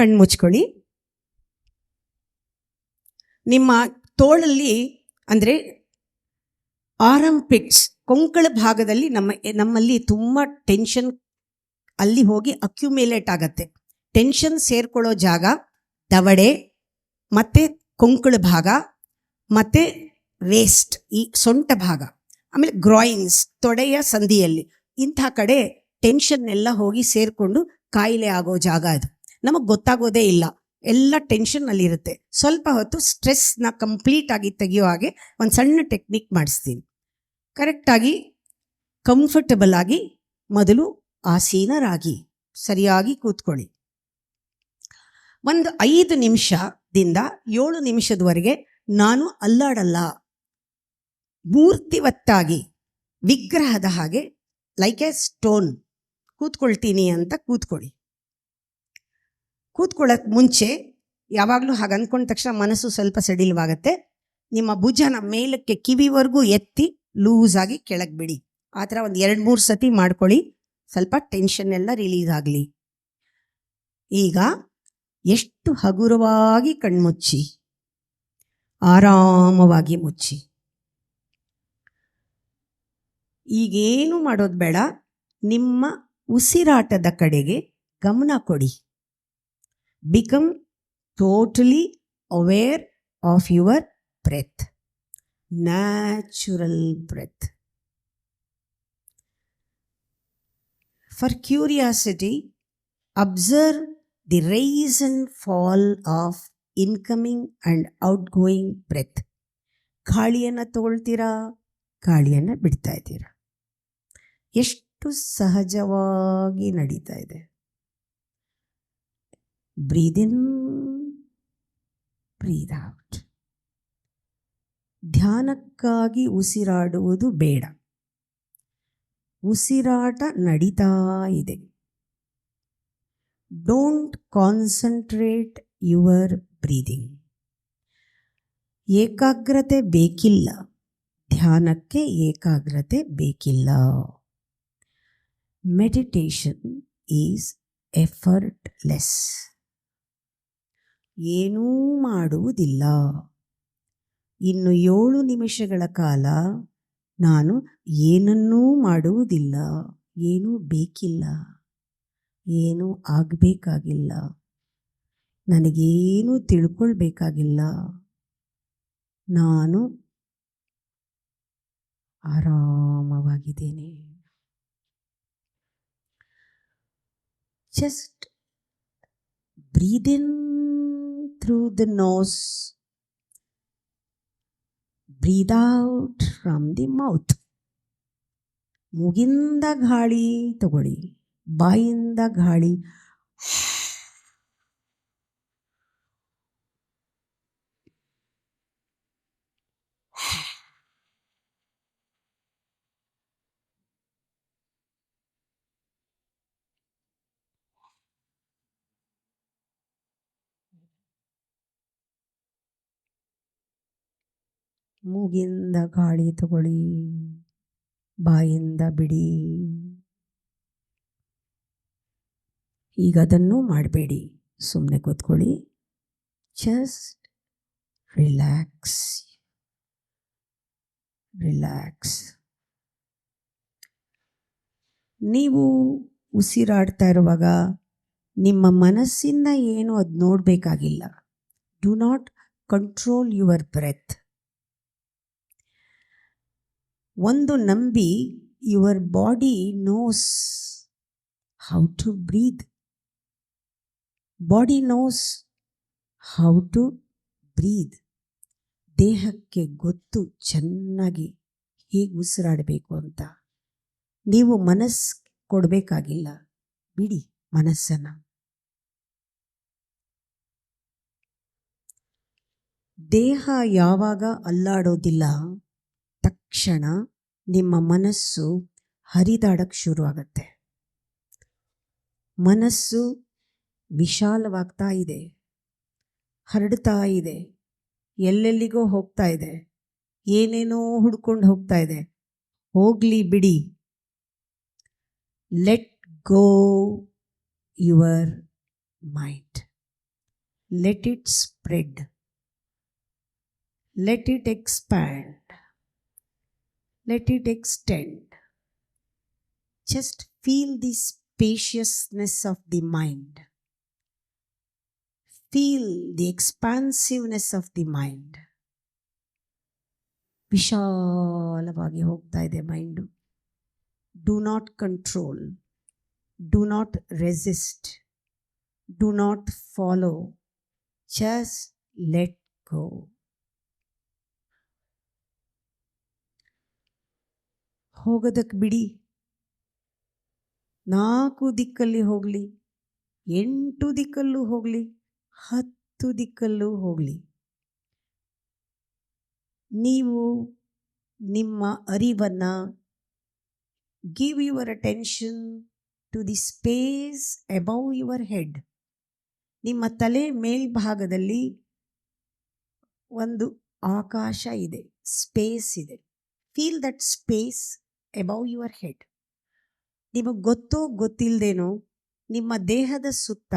ಕಣ್ಣು ಮುಚ್ಕೊಳ್ಳಿ ನಿಮ್ಮ ತೋಳಲ್ಲಿ ಅಂದರೆ ಆರಂಪಿಟ್ಸ್ ಪಿಟ್ಸ್ ಕೊಂಕಣ ಭಾಗದಲ್ಲಿ ನಮ್ಮ, ನಮ್ಮಲ್ಲಿ ತುಂಬ ಟೆನ್ಷನ್ ಅಲ್ಲಿ ಹೋಗಿ ಅಕ್ಯುಮೇಲೇಟ್ ಆಗತ್ತೆ. ಟೆನ್ಷನ್ ಸೇರ್ಕೊಳ್ಳೋ ಜಾಗ ದವಡೆ, ಮತ್ತು ಕೊಂಕಳ ಭಾಗ, ಮತ್ತು ವೇಸ್ಟ್ ಈ ಸೊಂಟ ಭಾಗ. ಆಮೇಲೆ ಗ್ರಾಯಿನ್ಸ್ ತೊಡೆಯ ಸಂಧಿಯಲ್ಲಿ ಇಂಥ ಕಡೆ ಟೆನ್ಷನ್ ಎಲ್ಲ ಹೋಗಿ ಸೇರಿಕೊಂಡು ಕಾಯಿಲೆ ಆಗೋ ಜಾಗ ಅದು. ನಮಗೆ ಗೊತ್ತಾಗೋದೇ ಇಲ್ಲ. ಎಲ್ಲ ಟೆನ್ಷನ್ ಅಲ್ಲಿ ಇರುತ್ತೆ. ಸ್ವಲ್ಪ ಹೊತ್ತು ಸ್ಟ್ರೆಸ್ನ ಕಂಪ್ಲೀಟ್ ಆಗಿ ತೆಗೆಯೋ ಹಾಗೆ ಒಂದು ಸಣ್ಣ ಟೆಕ್ನಿಕ್ ಮಾಡಿಸ್ತೀನಿ. ಕರೆಕ್ಟಾಗಿ ಕಂಫರ್ಟಬಲ್ ಆಗಿ ಮೊದಲು ಆಸೀನರಾಗಿ ಸರಿಯಾಗಿ ಕೂತ್ಕೊಳ್ಳಿ. ಒಂದು ಐದು ನಿಮಿಷದಿಂದ ಏಳು ನಿಮಿಷದವರೆಗೆ ನಾನು ಅಲ್ಲಾಡಲ್ಲ. ಮೂರ್ತಿವತ್ತಾಗಿ ವಿಗ್ರಹದ ಹಾಗೆ ಲೈಕ್ ಎ ಸ್ಟೋನ್ ಕೂತ್ಕೊಳ್ತೀನಿ ಅಂತ ಕೂತ್ಕೊಳ್ಳಿ. ಕೂತ್ಕೊಳ್ಳೋಕ್ ಮುಂಚೆ ಯಾವಾಗಲೂ ಹಾಗೆ ಅಂದ್ಕೊಂಡ ತಕ್ಷಣ ಮನಸ್ಸು ಸ್ವಲ್ಪ ಸಡಿಲವಾಗುತ್ತೆ. ನಿಮ್ಮ ಭುಜನ ಮೇಲಕ್ಕೆ ಕಿವಿವರೆಗೂ ಎತ್ತಿ ಲೂಸ್ ಆಗಿ ಕೆಳಗೆ ಬಿಡಿ. ಆ ಥರ ಒಂದು ಎರಡು ಮೂರು ಸತಿ ಮಾಡ್ಕೊಳ್ಳಿ. ಸ್ವಲ್ಪ ಟೆನ್ಷನ್ ಎಲ್ಲ ರಿಲೀಸ್ ಆಗಲಿ. ಈಗ ಎಷ್ಟು ಹಗುರವಾಗಿ ಕಣ್ಮುಚ್ಚಿ. ಆರಾಮವಾಗಿ ಮುಚ್ಚಿ. ಈಗೇನು ಮಾಡೋದು ಬೇಡ. ನಿಮ್ಮ ಉಸಿರಾಟದ ಕಡೆಗೆ ಗಮನ ಕೊಡಿ. Totally aware of your breath natural breath for curiosity observe the rise and fall of incoming and outgoing breath ಗಾಳಿಯನ್ನು ತಗೊಳ್ತೀರಾ? ಗಾಳಿಯನ್ನು ಬಿಡ್ತಾ ಇದ್ದೀರಾ? ಎಷ್ಟು ಸಹಜವಾಗಿ ನಡೀತಾ ಇದೆ. Breathe in, breathe out. ಧ್ಯಾನಕ್ಕಾಗಿ ಉಸಿರಾಡುವುದು ಬೇಡ. ಉಸಿರಾಟ ನಡೀತಾ ಇದೆ. Don't concentrate your breathing. ಏಕಾಗ್ರತೆ ಬೇಕಿಲ್ಲ. ಧ್ಯಾನಕ್ಕೆ ಏಕಾಗ್ರತೆ ಬೇಕಿಲ್ಲ. Meditation is effortless. ಏನೂ ಮಾಡುವುದಿಲ್ಲ. ಇನ್ನು ಏಳು ನಿಮಿಷಗಳ ಕಾಲ ನಾನು ಏನನ್ನೂ ಮಾಡುವುದಿಲ್ಲ. ಏನೂ ಬೇಕಿಲ್ಲ. ಏನೂ ಆಗಬೇಕಾಗಿಲ್ಲ. ನನಗೇನೂ ತಿಳ್ಕೊಳ್ಬೇಕಾಗಿಲ್ಲ. ನಾನು ಆರಾಮವಾಗಿದ್ದೇನೆ. Just breathe in through the nose breathe out from the mouth ಮೂಗಿಂದ ಗಾಳಿ ತಗೊಳ್ಳಿ ಬಾಯಿಂದ ಗಾಳಿ ಮೂಗಿಂದ ಗಾಳಿ ತಗೊಳ್ಳಿ, ಬಾಯಿಂದ ಬಿಡಿ. ಈಗ ಅದನ್ನು ಮಾಡಬೇಡಿ. ಸುಮ್ಮನೆ ಕೂತ್ಕೊಳ್ಳಿ. ಜಸ್ಟ್ ರಿಲ್ಯಾಕ್ಸ್ ರಿಲ್ಯಾಕ್ಸ್ ನೀವು ಉಸಿರಾಡ್ತಾ ಇರುವಾಗ ನಿಮ್ಮ ಮನಸ್ಸಿಂದ ಏನು ಅದು ನೋಡಬೇಕಾಗಿಲ್ಲ. Do not control your breath ಒಂದು ನಂಬಿ your body knows how to breathe body knows how to breathe ದೇಹಕ್ಕೆ ಗೊತ್ತು ಚೆನ್ನಾಗಿ ಹೇಗೆ ಉಸಿರಾಡಬೇಕು ಅಂತ. ನೀವು ಮನಸ್ಸು ಕೊಡಬೇಕಾಗಿಲ್ಲ. ಬಿಡಿ ಮನಸ್ಸನ್ನು. ದೇಹ ಯಾವಾಗ ಅಲ್ಲಾಡೋದಿಲ್ಲ ತಕ್ಷಣ ನಿಮ್ಮ ಮನಸ್ಸು ಹರಿದಾಡಕ್ಕೆ ಶುರುವಾಗತ್ತೆ. ಮನಸ್ಸು ವಿಶಾಲವಾಗ್ತಾ ಇದೆ. ಹರಡ್ತಾ ಇದೆ. ಎಲ್ಲೆಲ್ಲಿಗೋ ಹೋಗ್ತಾ ಇದೆ. ಏನೇನೋ ಹುಡ್ಕೊಂಡು ಹೋಗ್ತಾ ಇದೆ. ಹೋಗಲಿ ಬಿಡಿ. Let go your mind let it spread let it expand, let it extend. Just feel the spaciousness of the mind. Feel the expansiveness of the mind. ವಿಶಾಲವಾಗಿ ಹೋಗ್ತಾ ಇದೆ mind do not control do not resist do not follow just let go ಹೋಗೋದಕ್ಕೆ ಬಿಡಿ. ನಾಲ್ಕು ದಿಕ್ಕಲ್ಲಿ ಹೋಗಲಿ, ಎಂಟು ದಿಕ್ಕಲ್ಲೂ ಹೋಗಲಿ, ಹತ್ತು ದಿಕ್ಕಲ್ಲೂ ಹೋಗಲಿ. ನೀವು ನಿಮ್ಮ ಅರಿವನ್ನು give your attention to the space above your head ನಿಮ್ಮ ತಲೆ ಮೇಲ್ಭಾಗದಲ್ಲಿ ಒಂದು ಆಕಾಶ ಇದೆ ಸ್ಪೇಸ್ ಇದೆ. Feel that space above your head ನಿಮಗೆ ಗೊತ್ತೋ ಗೊತ್ತಿಲ್ಲದೇನೋ ನಿಮ್ಮ ದೇಹದ ಸುತ್ತ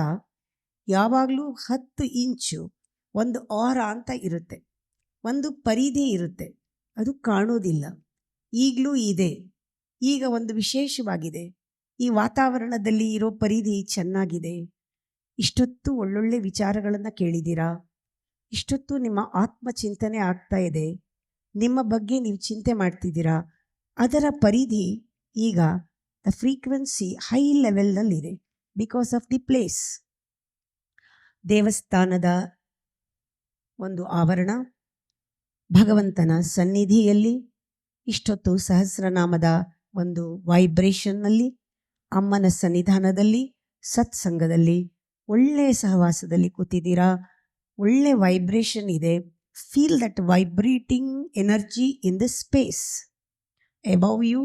ಯಾವಾಗಲೂ ಹತ್ತು ಇಂಚು ಒಂದು ಆರ ಅಂತ ಇರುತ್ತೆ. ಒಂದು ಪರಿಧಿ ಇರುತ್ತೆ. ಅದು ಕಾಣೋದಿಲ್ಲ. ಈಗಲೂ ಇದೆ. ಈಗ ಒಂದು ವಿಶೇಷವಾಗಿದೆ. ಈ ವಾತಾವರಣದಲ್ಲಿ ಇರೋ ಪರಿಧಿ ಚೆನ್ನಾಗಿದೆ. ಇಷ್ಟೊತ್ತು ಒಳ್ಳೊಳ್ಳೆ ವಿಚಾರಗಳನ್ನು ಕೇಳಿದ್ದೀರಾ? ಇಷ್ಟೊತ್ತು ನಿಮ್ಮ ಆತ್ಮಚಿಂತನೆ ಆಗ್ತಾ ಇದೆ. ನಿಮ್ಮ ಬಗ್ಗೆ ನೀವು ಚಿಂತೆ ಮಾಡ್ತಿದ್ದೀರಾ? ಅದರ ಪರಿಧಿ ಈಗ ದ ಫ್ರೀಕ್ವೆನ್ಸಿ ಹೈ ಲೆವೆಲ್ನಲ್ಲಿದೆ ಬಿಕಾಸ್ ಆಫ್ ದಿ ಪ್ಲೇಸ್ ದೇವಸ್ಥಾನದ ಒಂದು ಆವರಣ, ಭಗವಂತನ ಸನ್ನಿಧಿಯಲ್ಲಿ, ಇಷ್ಟೊತ್ತು ಸಹಸ್ರನಾಮದ ಒಂದು ವೈಬ್ರೇಷನ್ನಲ್ಲಿ ಅಮ್ಮನ ಸನ್ನಿಧಾನದಲ್ಲಿ, ಸತ್ಸಂಗದಲ್ಲಿ ಒಳ್ಳೆಯ ಸಹವಾಸದಲ್ಲಿ ಕೂತಿದ್ದೀರಾ, ಒಳ್ಳೆ ವೈಬ್ರೇಷನ್ ಇದೆ feel that vibrating energy in the space above you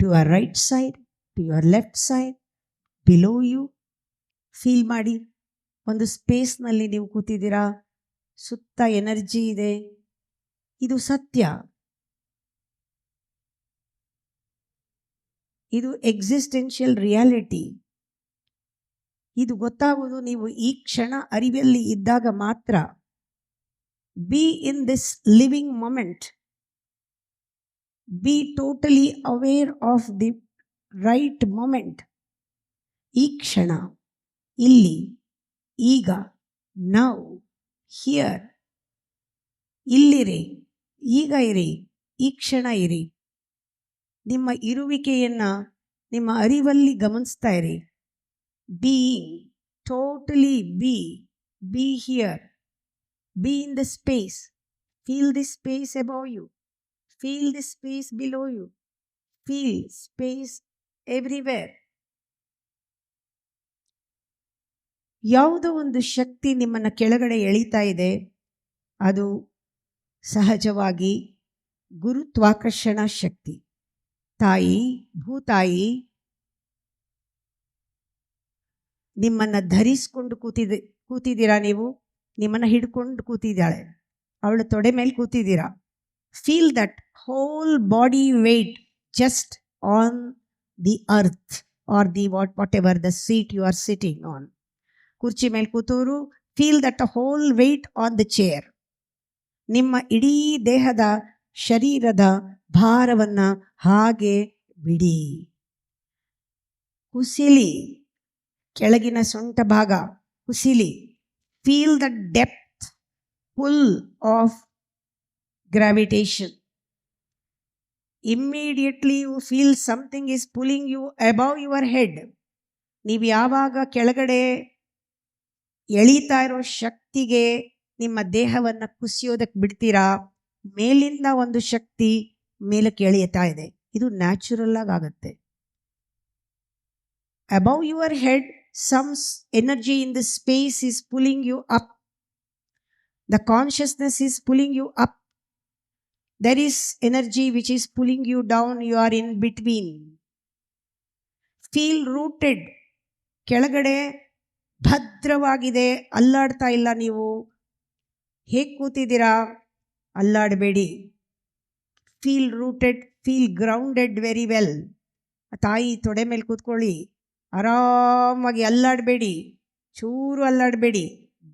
to your right side to your left side below you feel ಮಾಡಿ. ಒಂದು ಸ್ಪೇಸ್ನಲ್ಲಿ ನೀವು ಕೂತಿದ್ದೀರಾ, ಸುತ್ತ ಎನರ್ಜಿ ಇದೆ, ಇದು ಸತ್ಯ. ಇದು ಎಕ್ಸಿಸ್ಟೆನ್ಷಿಯಲ್ ರಿಯಾಲಿಟಿ. ಇದು ಗೊತ್ತಾಗುವುದು ನೀವು ಈ ಕ್ಷಣ ಅರಿವಲ್ಲಿ ಇದ್ದಾಗ ಮಾತ್ರ. Be in this living moment be totally aware of the right moment ಈ ಕ್ಷಣ, ಇಲ್ಲಿ, ಈಗ ನಾವು ಹಿಯರ್ ಇಲ್ಲಿರಿ, ಈಗ ಇರಿ, ಈ ಕ್ಷಣ ಇರಿ. ನಿಮ್ಮ ಇರುವಿಕೆಯನ್ನು, ನಿಮ್ಮ ಅರಿವಲ್ಲಿ ಗಮನಿಸ್ತಾ ಇರಿ. Being totally be be here be in the space feel the space above you feel the space below you. Feel space everywhere. ಯಾವುದೋ ಒಂದು ಶಕ್ತಿ ನಿಮ್ಮನ್ನು ಕೆಳಗಡೆ ಎಳಿತಾ ಇದೆ, ಅದು ಸಹಜವಾಗಿ ಗುರುತ್ವಾಕರ್ಷಣ ಶಕ್ತಿ ತಾಯಿ, ಭೂತಾಯಿ, ನಿಮ್ಮನ್ನು ಧರಿಸ್ಕೊಂಡು ಕೂತಿದೆ, ಕೂತಿದ್ದೀರಾ ನೀವು ನಿಮ್ಮನ್ನು ಹಿಡ್ಕೊಂಡು ಕೂತಿದ್ದಾಳೆ ಅವಳು ತೊಡೆ ಮೇಲೆ ಕೂತಿದ್ದೀರಾ feel that whole body weight just the earth or the what whatever the seat you are sitting on ಕುರ್ಚಿ ಮೇಲೆ ಕೂತವರು feel that whole weight on the chair ನಿಮ್ಮ ಇಡೀ ದೇಹದ ಶರೀರದ ಭಾರವನ್ನು ಹಾಗೆ ಬಿಡಿ. ಕುಸಿಲಿ, ಕೆಳಗಿನ ಸೊಂಟ ಭಾಗ, ಕುಸಿಲಿ feel the depth full of gravitation immediately you feel something is pulling you above your head ನೀವು ಯಾವಾಗ ಕೆಳಗಡೆ ಎಳೀತಾ ಇರೋ ಶಕ್ತಿಗೆ ನಿಮ್ಮ ದೇಹವನ್ನು ಕುಸಿಯೋದಕ್ಕೆ ಬಿಡ್ತೀರಾ, ಮೇಲಿಂದ ಒಂದು ಶಕ್ತಿ ಮೇಲಕ್ಕೆ ಎಳೆಯುತ್ತಾ ಇದೆ. ಇದು ನ್ಯಾಚುರಲ್ ಆಗಿ ಆಗುತ್ತೆ. Above your head some energy in the space is pulling you up the consciousness is pulling you up there is energy which is pulling you down you are in between feel rooted ಕೆಳಗಡೆ ಭದ್ರವಾಗಿದೆ, ಅಲ್ಲಾಡ್ತಾ ಇಲ್ಲ ನೀವು. ಹೇಗೆ ಕೂತಿದ್ದೀರಾ? ಅಲ್ಲಾಡಬೇಡಿ. Feel rooted feel grounded very well ತಾಯಿ ತೊಡೆ ಮೇಲೆ ಕೂತ್ಕೊಳ್ಳಿ. ಆರಾಮಾಗಿ ಅಲ್ಲಾಡಬೇಡಿ. ಚೂರು ಅಲ್ಲಾಡಬೇಡಿ.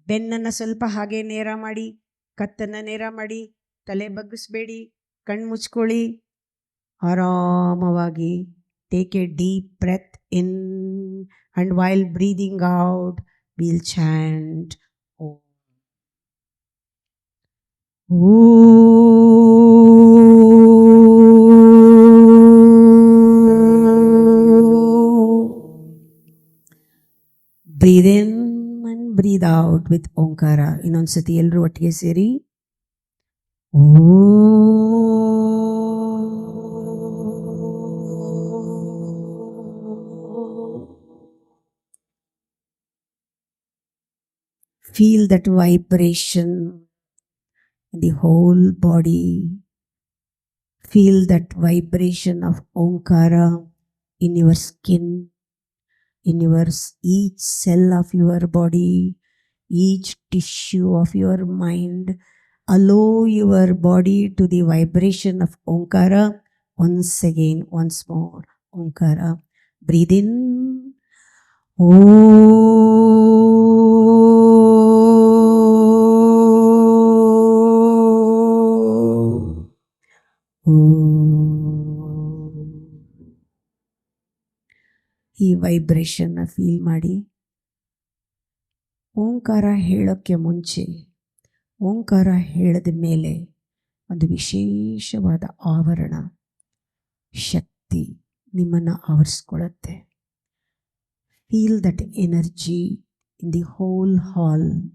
ಬೆನ್ನನ್ನು ಸ್ವಲ್ಪ ಹಾಗೆ ನೇರ ಮಾಡಿ, ಕತ್ತನ್ನು ನೇರ ಮಾಡಿ ತಲೆ ಬಗ್ಗಿಸ್ಬೇಡಿ ಕಣ್ಣು ಮುಚ್ಕೊಳ್ಳಿ. ಆರಾಮವಾಗಿ take a deep breath in and while breathing out will chant O breathe in and breathe out with Omkara ಇನ್ನೊಂದ್ಸತಿ ಎಲ್ಲರೂ ಒಟ್ಟಿಗೆ ಸೇರಿ ಓ Feel that vibration in the whole body. Feel that vibration of Omkara in your skin, in your each cell of your body, each tissue of your mind. Allow your body to the vibration of Omkara once again, once more. Omkara. Breathe in. ಈ ವೈಬ್ರೇಷನ್ನ feel ಮಾಡಿ ಓಂಕಾರ ಹೇಳೋಕ್ಕೆ ಮುಂಚೆ ಓಂಕಾರ ಹೇಳಿದ ಮೇಲೆ ಒಂದು ವಿಶೇಷವಾದ ಆವರಣ, ಶಕ್ತಿ ನಿಮ್ಮನ್ನು ಆವರಿಸ್ಕೊಳ್ಳುತ್ತೆ. Feel that energy in the whole hall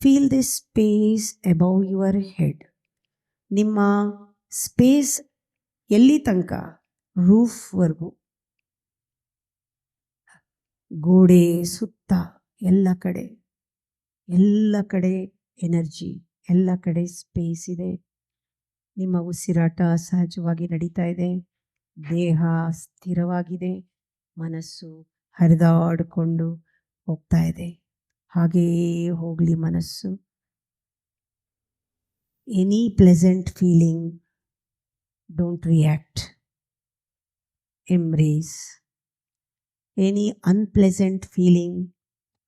feel the space above your head ನಿಮ್ಮ ಸ್ಪೇಸ್ ಎಲ್ಲಿ ತನಕ? ರೂಫ್ವರೆಗೂ ಗೋಡೆ ಸುತ್ತ ಎಲ್ಲ ಕಡೆ. ಎಲ್ಲ ಕಡೆ ಎನರ್ಜಿ, ಎಲ್ಲ ಕಡೆ ಸ್ಪೇಸ್ ಇದೆ. ನಿಮ್ಮ ಉಸಿರಾಟ ಸಹಜವಾಗಿ ನಡೀತಾ ಇದೆ. ದೇಹ ಸ್ಥಿರವಾಗಿದೆ. ಮನಸ್ಸು ಹರಿದಾಡಿಕೊಂಡು ಹೋಗ್ತಾ ಇದೆ. ಹಾಗೇ ಹೋಗಲಿ ಮನಸ್ಸು. Any pleasant feeling don't react embrace. Any unpleasant feeling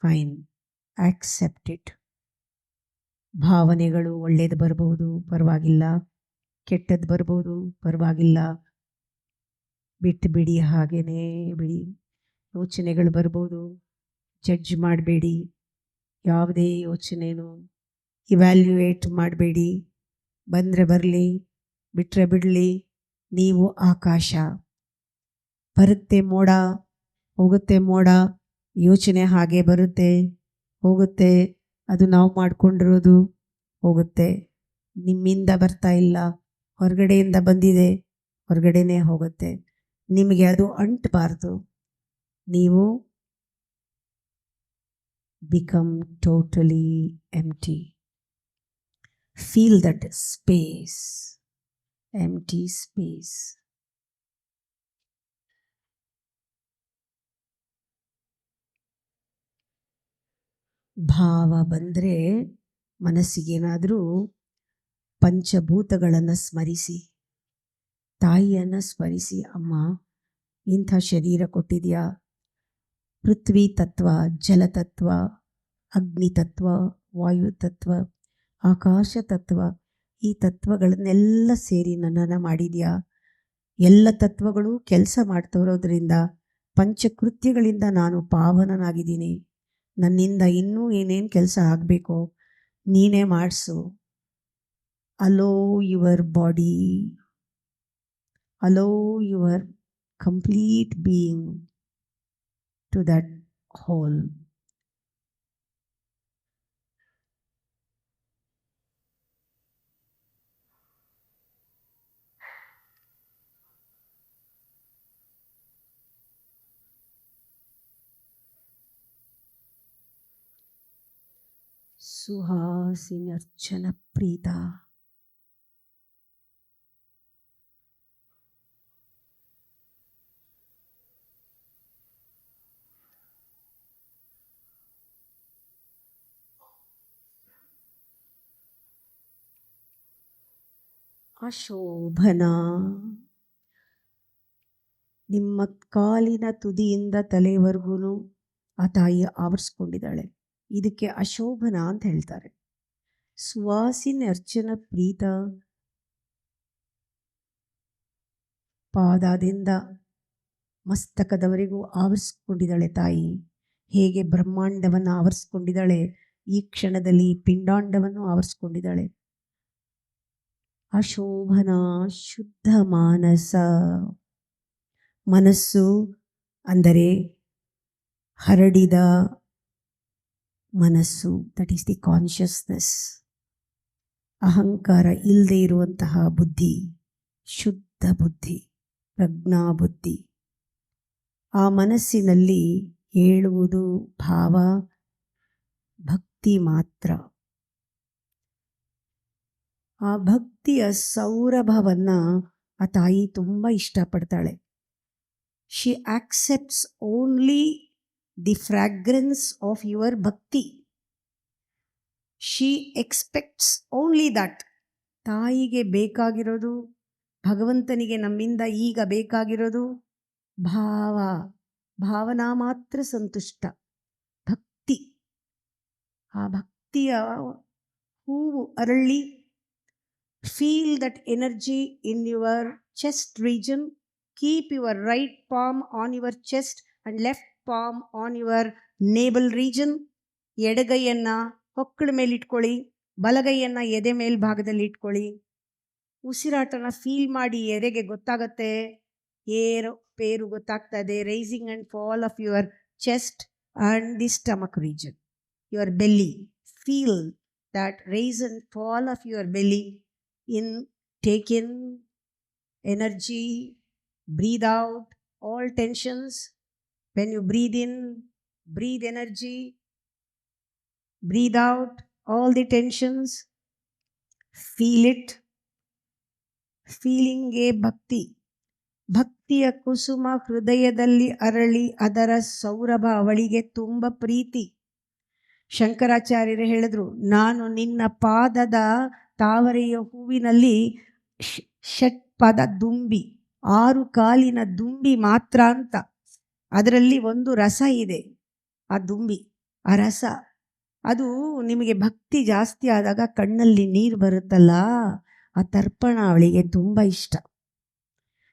fine. Accept it ಭಾವನೆಗಳು ಒಳ್ಳೇದು ಬರಬಹುದು ಪರವಾಗಿಲ್ಲ. ಕೆಟ್ಟದ್ದು ಬರ್ಬೋದು, ಪರವಾಗಿಲ್ಲ. ಬಿಟ್ಟು ಬಿಡಿ ಹಾಗೇನೇ ಬಿಡಿ. ಯೋಚನೆಗಳು ಬರ್ಬೋದು. ಜಡ್ಜ್ ಮಾಡಬೇಡಿ. ಯಾವುದೇ ಯೋಚನೆನೂ ಇವ್ಯಾಲ್ಯುಯೇಟ್ ಮಾಡಬೇಡಿ. ಬಂದರೆ ಬರಲಿ ಬಿಟ್ಟರೆ ಬಿಡಲಿ, ನೀವು ಆಕಾಶ. ಬರುತ್ತೆ ಮೋಡ, ಹೋಗುತ್ತೆ ಮೋಡ, ಯೋಚನೆ ಹಾಗೆ ಬರುತ್ತೆ. ಹೋಗುತ್ತೆ. ಅದು ನಾವು ಮಾಡಿಕೊಂಡಿರೋದು ಹೋಗುತ್ತೆ. ನಿಮ್ಮಿಂದ ಬರ್ತಾ ಇಲ್ಲ. ಹೊರಗಡೆಯಿಂದ ಬಂದಿದೆ. ಹೊರಗಡೆನೇ ಹೋಗುತ್ತೆ. ನಿಮಗೆ ಅದು ಅಂಟಬಾರ್ದು. ನೀವು become totally empty feel that space empty space ಭಾವ ಬಂದರೆ ಮನಸ್ಸಿಗೇನಾದರೂ ಪಂಚಭೂತಗಳನ್ನು ಸ್ಮರಿಸಿ, ತಾಯಿಯನ್ನು ಸ್ಮರಿಸಿ, ಅಮ್ಮ ಇಂಥ ಶರೀರ ಕೊಟ್ಟಿದೆಯಾ? ಪೃಥ್ವಿ ತತ್ವ ಜಲತತ್ವ ಅಗ್ನಿ ತತ್ವ, ವಾಯು ತತ್ವ, ಆಕಾಶ ತತ್ವ, ಈ ತತ್ವಗಳನ್ನೆಲ್ಲ ಸೇರಿ ನನ್ನನ್ನು ಮಾಡಿದೆಯಾ? ಎಲ್ಲ ತತ್ವಗಳು ಕೆಲಸ ಮಾಡ್ತಿರೋದ್ರಿಂದ ಪಂಚಕೃತ್ಯಗಳಿಂದ ನಾನು ಪಾವನನಾಗಿದ್ದೀನಿ. ನನ್ನಿಂದ ಇನ್ನೂ ಏನೇನು ಕೆಲಸ ಆಗಬೇಕು ನೀನೇ ಮಾಡಿಸು. Allow your body allow your complete being to that whole ಸುಹಾಸಿನರ್ಚನ ಪ್ರೀತ. ಅಶೋಭನಾ ನಿಮ್ಮ ಕಾಲಿನ ತುದಿಯಿಂದ ತಲೆವರೆಗೂ ಆ ತಾಯಿ ಆವರಿಸ್ಕೊಂಡಿದ್ದಾಳೆ. ಇದಕ್ಕೆ ಅಶೋಭನ ಅಂತ ಹೇಳ್ತಾರೆ. ಸುವಾಸಿನ ಅರ್ಚನ ಪ್ರೀತ ಪಾದದಿಂದ ಮಸ್ತಕದವರೆಗೂ ಆವರಿಸ್ಕೊಂಡಿದ್ದಾಳೆ ತಾಯಿ. ಹೇಗೆ ಬ್ರಹ್ಮಾಂಡವನ್ನು ಆವರಿಸ್ಕೊಂಡಿದ್ದಾಳೆ, ಈ ಕ್ಷಣದಲ್ಲಿ ಪಿಂಡಾಂಡವನ್ನು ಆವರಿಸ್ಕೊಂಡಿದ್ದಾಳೆ. ಅಶೋಭನ ಶುದ್ಧ ಮಾನಸ. ಮನಸ್ಸು ಅಂದರೆ ಹರಡಿದ ಮನಸ್ಸು ದಟ್ ಈಸ್ ದಿ ಕಾನ್ಷಿಯಸ್ನೆಸ್ ಅಹಂಕಾರ ಇಲ್ಲದೆ ಇರುವಂತಹ ಬುದ್ಧಿ, ಶುದ್ಧ ಬುದ್ಧಿ, ಪ್ರಜ್ಞಾ ಬುದ್ಧಿ. ಆ ಮನಸ್ಸಿನಲ್ಲಿ ಹೇಳುವುದು ಭಾವ, ಭಕ್ತಿ ಮಾತ್ರ. ಆ ಭಕ್ತಿಯ ಸೌರಭವನ್ನು ಆ ತಾಯಿ ತುಂಬ ಇಷ್ಟಪಡ್ತಾಳೆ. She accepts only the fragrance of your bhakti she expects only that ತಾಯಿಗೆ ಬೇಕಾಗಿರೋದು, ಭಗವಂತನಿಗೆ ನಮ್ಮಿಂದ ಈಗ ಬೇಕಾಗಿರೋದು ಭಾವ, ಭಾವನಾ ಮಾತ್ರ ಸಂತುಷ್ಟ, ಭಕ್ತಿ. ಆ ಭಕ್ತಿಯ ಹೂವು ಅರಳಿ feel that energy in your chest region keep your right palm on your chest and left palm on your navel region ಎಡಗೈಯನ್ನು ಹೊಕ್ಕಳ ಮೇಲೆ ಇಟ್ಕೊಳ್ಳಿ. ಬಲಗೈಯನ್ನು ಎದೆ ಮೇಲ್ಭಾಗದಲ್ಲಿ ಇಟ್ಕೊಳ್ಳಿ. ಉಸಿರಾಟನ ಫೀಲ್ ಮಾಡಿ ಎದೆಗೆ ಗೊತ್ತಾಗತ್ತೆ. ಏರು, ಪೇರು ಗೊತ್ತಾಗ್ತಾ ಇದೆ rising and fall of your chest and the stomach region your belly feel that raise and fall of your belly. In, take in energy. Breathe out all tensions. When you breathe in, breathe energy, breathe out all the tensions, feel it. Feeling a bhakti. ಭಕ್ತಿಯ ಕುಸುಮ ಹೃದಯದಲ್ಲಿ ಅರಳಿ ಅದರ ಸೌರಭ ಅವಳಿಗೆ ತುಂಬ ಪ್ರೀತಿ. ಶಂಕರಾಚಾರ್ಯರು ಹೇಳಿದ್ರು, ನಾನು ನಿನ್ನ ಪಾದದ ತಾವರೆಯ ಹೂವಿನಲ್ಲಿ ಷ್- ಷಟ್ಪದ ದುಂಬಿ, ಆರು ಕಾಲಿನ ದುಂಬಿ ಮಾತ್ರ ಅಂತ. ಅದರಲ್ಲಿ ಒಂದು ರಸ ಇದೆ, ಆ ದುಂಬಿ, ಆ ರಸ. ಅದು ನಿಮಗೆ ಭಕ್ತಿ ಜಾಸ್ತಿ ಆದಾಗ ಕಣ್ಣಲ್ಲಿ ನೀರು ಬರುತ್ತಲ್ಲ, ಆ ತರ್ಪಣ ಅವಳಿಗೆ ತುಂಬ ಇಷ್ಟ.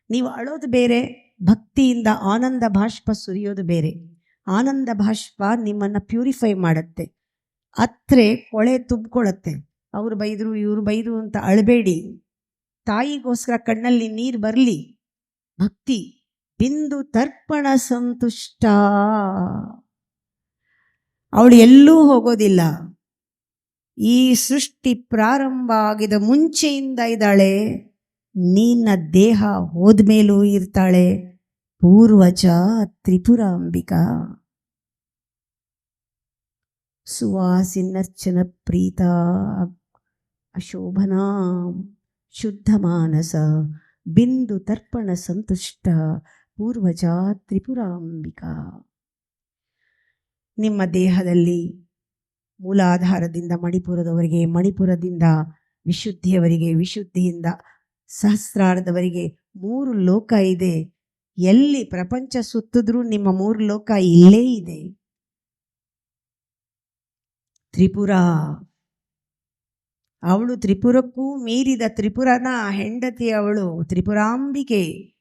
ನೀವು ಅಳೋದು ಬೇರೆ, ಭಕ್ತಿಯಿಂದ ಆನಂದ ಬಾಷ್ಪ ಸುರಿಯೋದು ಬೇರೆ. ಆನಂದ ಬಾಷ್ಪ ನಿಮ್ಮನ್ನು ಪ್ಯೂರಿಫೈ ಮಾಡುತ್ತೆ. ಅತ್ರೆ ಕೊಳೆ ತುಂಬಿಕೊಳ್ಳುತ್ತೆ ಅವ್ರು ಬೈದರು, ಇವರು ಬೈದರು ಅಂತ ಅಳಬೇಡಿ. ತಾಯಿಗೋಸ್ಕರ ಕಣ್ಣಲ್ಲಿ ನೀರು ಬರಲಿ. ಭಕ್ತಿ. ಬಿಂದು ತರ್ಪಣ ಸಂತುಷ್ಟ. ಅವಳು ಎಲ್ಲೂ ಹೋಗೋದಿಲ್ಲ. ಈ ಸೃಷ್ಟಿ ಪ್ರಾರಂಭ ಆಗಿದ ಮುಂಚೆಯಿಂದ ಇದ್ದಾಳೆ. ನಿನ್ನ ದೇಹ ಹೋದ್ಮೇಲೂ ಇರ್ತಾಳೆ. ಪೂರ್ವಜ ತ್ರಿಪುರಾಂಬಿಕಾ. ಸುವಾಸಿನರ್ಚನ ಪ್ರೀತ. ಅಶೋಭನಾ ಶುದ್ಧ ಮಾನಸ. ಬಿಂದು ತರ್ಪಣ ಸಂತುಷ್ಟ. ಪೂರ್ವಜ ತ್ರಿಪುರಾಂಬಿಕಾ. ನಿಮ್ಮ ದೇಹದಲ್ಲಿ ಮೂಲಾಧಾರದಿಂದ ಮಣಿಪುರದವರಿಗೆ, ಮಣಿಪುರದಿಂದ ವಿಶುದ್ಧಿಯವರಿಗೆ, ವಿಶುದ್ಧಿಯಿಂದ ಸಹಸ್ರಾರ್ಧವರಿಗೆ ಮೂರು ಲೋಕ ಇದೆ. ಎಲ್ಲಿ ಪ್ರಪಂಚ ಸುತ್ತಿದ್ರೂ ನಿಮ್ಮ ಮೂರು ಲೋಕ ಇಲ್ಲೇ ಇದೆ. ತ್ರಿಪುರ. ಅವಳು ತ್ರಿಪುರಕ್ಕೂ ಮೀರಿದ ತ್ರಿಪುರನ ಹೆಂಡತಿ ಅವಳು ತ್ರಿಪುರಾಂಬಿಕೆ.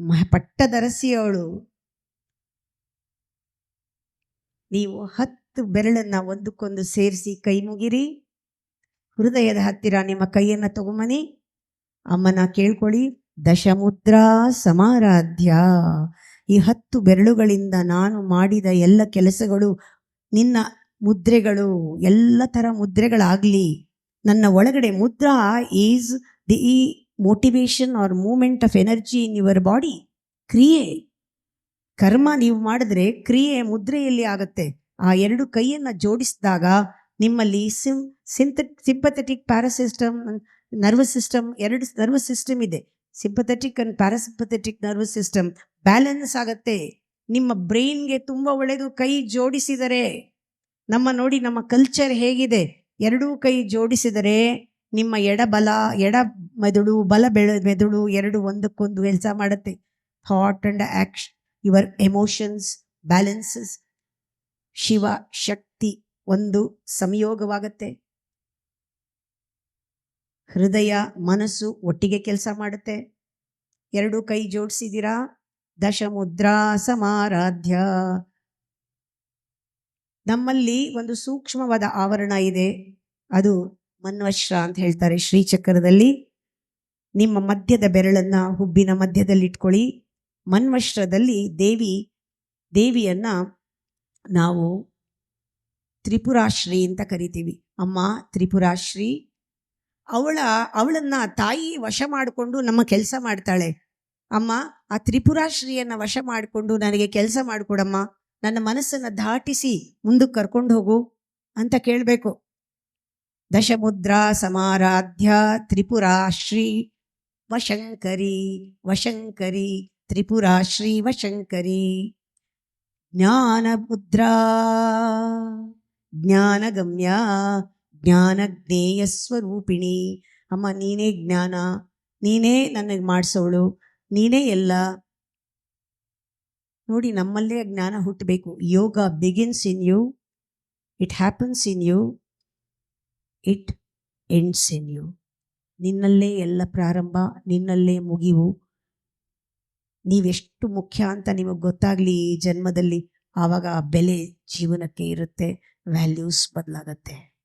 ಮ- ಪಟ್ಟದರಸಿ ಅವಳು ನೀವು ಹತ್ತು ಬೆರಳನ್ನು ಒಂದಕ್ಕೊಂದು ಸೇರಿಸಿ ಕೈ ಮುಗಿರಿ. ಹೃದಯದ ಹತ್ತಿರ ನಿಮ್ಮ ಕೈಯನ್ನು ತಗೊಂಬನಿ ಅಮ್ಮನ ಕೇಳ್ಕೊಳ್ಳಿ. ದಶಮುದ್ರಾ ಸಮಾರಾಧ್ಯ. ಈ ಹತ್ತು ಬೆರಳುಗಳಿಂದ ನಾನು ಮಾಡಿದ ಎಲ್ಲ ಕೆಲಸಗಳು, ನಿನ್ನ ಮುದ್ರೆಗಳು, ಎಲ್ಲ ಥರ ಮುದ್ರೆಗಳಾಗಲಿ. ನನ್ನ ಒಳಗಡೆ mudra is the motivation or movement of energy in your body ಕ್ರಿಯೆ ಕರ್ಮ ನೀವು ಮಾಡಿದ್ರೆ ಕ್ರಿಯೆ ಮುದ್ರೆಯಲ್ಲಿ ಆಗುತ್ತೆ. ಆ ಎರಡು ಕೈಯನ್ನು ಜೋಡಿಸಿದಾಗ ನಿಮ್ಮಲ್ಲಿ sym synth sympathetic para system nervous system ಎರಡು ನರ್ವಸ್ ಸಿಸ್ಟಮ್ ಇದೆ. Sympathetic and parasympathetic nervous system balance ಆಗುತ್ತೆ. ನಿಮ್ಮ ಬ್ರೈನ್ಗೆ ತುಂಬ ಒಳ್ಳೆಯದು ಕೈ ಜೋಡಿಸಿದರೆ. ನಮ್ಮ ನೋಡಿ ನಮ್ಮ ಕಲ್ಚರ್ ಹೇಗಿದೆ. ಎರಡೂ ಕೈ ಜೋಡಿಸಿದರೆ ನಿಮ್ಮ ಎಡ ಬಲ, ಎಡ ಮೆದುಳು, ಬಲ ಬೆಳ, ಮೆದುಳು ಎರಡು ಒಂದಕ್ಕೊಂದು ಕೆಲಸ ಮಾಡುತ್ತೆ. Thought and action your emotions balances Shiva Shakti ಒಂದು ಸಂಯೋಗವಾಗತ್ತೆ. ಹೃದಯ, ಮನಸ್ಸು ಒಟ್ಟಿಗೆ ಕೆಲಸ ಮಾಡುತ್ತೆ. ಎರಡು ಕೈ ಜೋಡಿಸಿದಿರಾ? ದಶಮುದ್ರಾ ಸಮಾರಾಧ್ಯ. ನಮ್ಮಲ್ಲಿ ಒಂದು ಸೂಕ್ಷ್ಮವಾದ ಆವರಣ ಇದೆ. ಅದು ಮನ್ವಶ್ರ ಅಂತ ಹೇಳ್ತಾರೆ ಶ್ರೀಚಕ್ರದಲ್ಲಿ. ನಿಮ್ಮ ಮಧ್ಯದ ಬೆರಳನ್ನ ಹುಬ್ಬಿನ ಮಧ್ಯದಲ್ಲಿ ಇಟ್ಕೊಳ್ಳಿ ಮನ್ವಶ್ರದಲ್ಲಿ ದೇವಿ, ದೇವಿಯನ್ನ ನಾವು ತ್ರಿಪುರಾಶ್ರೀ ಅಂತ ಕರಿತೀವಿ. ಅಮ್ಮ, ತ್ರಿಪುರಾಶ್ರೀ, ಅವಳ, ಅವಳನ್ನ ತಾಯಿ ವಶ ಮಾಡಿಕೊಂಡು ನಮ್ಮ ಕೆಲಸ ಮಾಡ್ತಾಳೆ. ಅಮ್ಮ, ಆ ತ್ರಿಪುರಾಶ್ರೀಯನ್ನ ವಶ ಮಾಡಿಕೊಂಡು ನನಗೆ ಕೆಲಸ ಮಾಡಿಕೊಡಮ್ಮ. ನನ್ನ ಮನಸ್ಸನ್ನ ದಾಟಿಸಿ ಮುಂದಕ್ಕೆ ಕರ್ಕೊಂಡು ಹೋಗು ಅಂತ ಕೇಳಬೇಕು. ದಶಮುದ್ರಾ ಸಮಾರಾಧ್ಯ ತ್ರಿಪುರಾಶ್ರೀ ವಶಂಕರಿ ವಶಂಕರಿ ತ್ರಿಪುರಾಶ್ರೀ ವಶಂಕರಿ ಜ್ಞಾನಮುದ್ರಾ ಜ್ಞಾನಗಮ್ಯ ಜ್ಞಾನಜ್ಞೇಯ ಸ್ವರೂಪಿಣಿ ಅಮ್ಮ, ನೀನೇ ಜ್ಞಾನ, ನೀನೇ ನನಗೆ ಮಾಡಿಸೋಳು, ನೀನೇ ಎಲ್ಲ. ನೋಡಿ, ನಮ್ಮಲ್ಲೇ ಜ್ಞಾನ ಹುಟ್ಟಬೇಕು yoga begins in you it happens in you it ends in you. ನಿನ್ನಲ್ಲೇ ಎಲ್ಲ ಪ್ರಾರಂಭ, ನಿನ್ನಲ್ಲೇ ಮುಗಿವು. ನೀವೆಷ್ಟು ಮುಖ್ಯ ಅಂತ ನಿಮಗೆ ಗೊತ್ತಾಗಲಿ ಈ ಜನ್ಮದಲ್ಲಿ, ಆವಾಗ ಆ ಬೆಲೆ ಜೀವನಕ್ಕೆ ಇರುತ್ತೆ, ವ್ಯಾಲ್ಯೂಸ್ ಬದಲಾಗತ್ತೆ.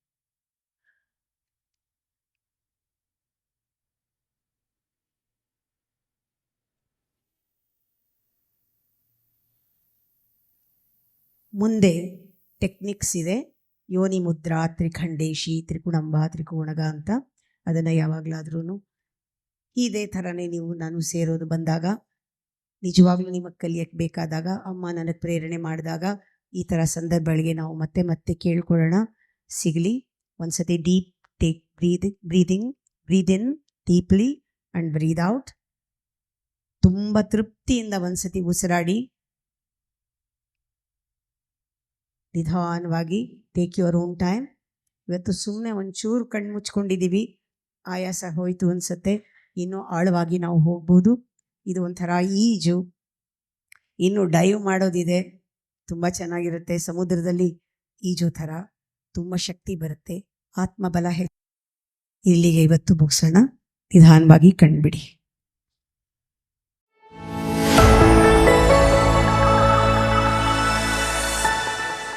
ಮುಂದೆ ಟೆಕ್ನಿಕ್ಸ್ ಇದೆ. ಯೋನಿ ಮುದ್ರಾ, ತ್ರಿಖಂಡೇಶಿ ತ್ರಿಗುಣಂಬ ತ್ರಿಕೋಣಗ ಅಂತ ಅದನ್ನು ಯಾವಾಗಲಾದ್ರೂ ಇದೇ ಥರನೇ ನೀವು ನಾನು ಸೇರೋದು ಬಂದಾಗ, ನಿಜವಾಗ್ಲೂ ನಿಮಗೆ ಕಲಿಯಕ್ಕೆ ಬೇಕಾದಾಗ, ಅಮ್ಮ ನನಗೆ ಪ್ರೇರಣೆ ಮಾಡಿದಾಗ ಈ ಥರ ಸಂದರ್ಭಗಳಿಗೆ ನಾವು ಮತ್ತೆ ಮತ್ತೆ ಕೇಳ್ಕೊಳ್ಳೋಣ. ಸಿಗಲಿ, ಒಂದ್ಸತಿ deep take breathing breathing, breathe in deeply and breathe out. ತುಂಬ ತೃಪ್ತಿಯಿಂದ ಒಂದ್ಸತಿ ಉಸಿರಾಡಿ. ನಿಧಾನವಾಗಿ ಟೇಕ್ ಯುವರ್ ಓನ್ ಟೈಮ್ ಇವತ್ತು ಸುಮ್ಮನೆ ಒಂಚೂರು ಕಣ್ಣು ಮುಚ್ಕೊಂಡಿದ್ದೀವಿ ಆಯಾಸ ಹೋಯಿತು ಅನ್ಸುತ್ತೆ. ಇನ್ನೂ ಆಳವಾಗಿ ನಾವು ಹೋಗ್ಬೋದು. ಇದು ಒಂಥರ ಈಜು. ಇನ್ನು ಡೈವ್ ಮಾಡೋದಿದೆ. ತುಂಬ ಚೆನ್ನಾಗಿರುತ್ತೆ. ಸಮುದ್ರದಲ್ಲಿ ಈಜು ಥರ ತುಂಬ ಶಕ್ತಿ ಬರುತ್ತೆ. ಆತ್ಮಬಲ ಹೆ ಇಲ್ಲಿಗೆ ಇವತ್ತು ಮುಗಿಸೋಣ. ನಿಧಾನವಾಗಿ ಕಣ್ಬಿಡಿ.